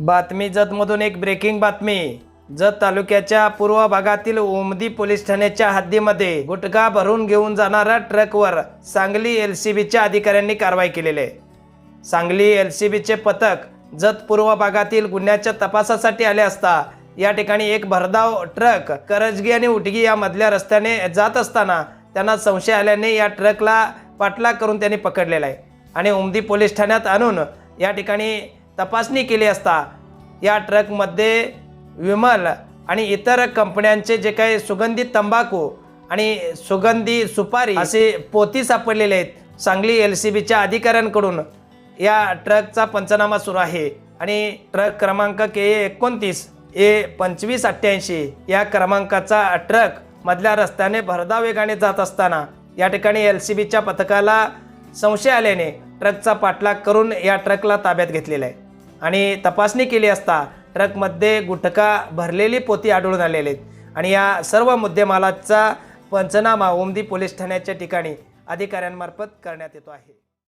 बातमी जतमधून एक ब्रेकिंग बातमी. जत तालुक्याच्या पूर्व भागातील उमदी पोलीस ठाण्याच्या हद्दीमध्ये गुटखा भरून घेऊन जाणाऱ्या ट्रकवर सांगली एल सी बीच्या अधिकाऱ्यांनी कारवाई केलेली आहे. सांगली एल सी बीचे पथक जत पूर्व भागातील गुन्ह्याच्या तपासासाठी आले असता या ठिकाणी एक भरधाव ट्रक करजगी आणि उटगी या मधल्या रस्त्याने जात असताना त्यांना संशय आल्याने या ट्रकला पाठलाग करून त्यांनी पकडलेला आहे. आणि उमदी पोलीस ठाण्यात आणून या ठिकाणी तपासणी केली असता या ट्रकमध्ये विमल आणि इतर कंपन्यांचे जे काही सुगंधित तंबाखू आणि सुगंधी सुपारी असे पोती सापडलेले आहेत. सांगली एल सी बीच्या अधिकाऱ्यांकडून या ट्रकचा पंचनामा सुरू आहे आणि ट्रक क्रमांक के ए एकोणतीस ए पंचवीस अठ्ठ्याऐंशी या क्रमांकाचा ट्रक मधल्या रस्त्याने भरधाव वेगाने जात असताना या ठिकाणी एल सी बीच्या पथकाला संशय आल्याने ट्रकचा पाठलाग करून या ट्रकला ताब्यात घेतलेला आहे. आणि तपासणी केली असता ट्रकमध्ये गुटखा भरलेली पोती आढळून आलेले आहेत. आणि या सर्व मुद्देमालाचा पंचनामा ओमदी पोलीस ठाण्याच्या ठिकाणी अधिकाऱ्यांमार्फत करण्यात येतो आहे.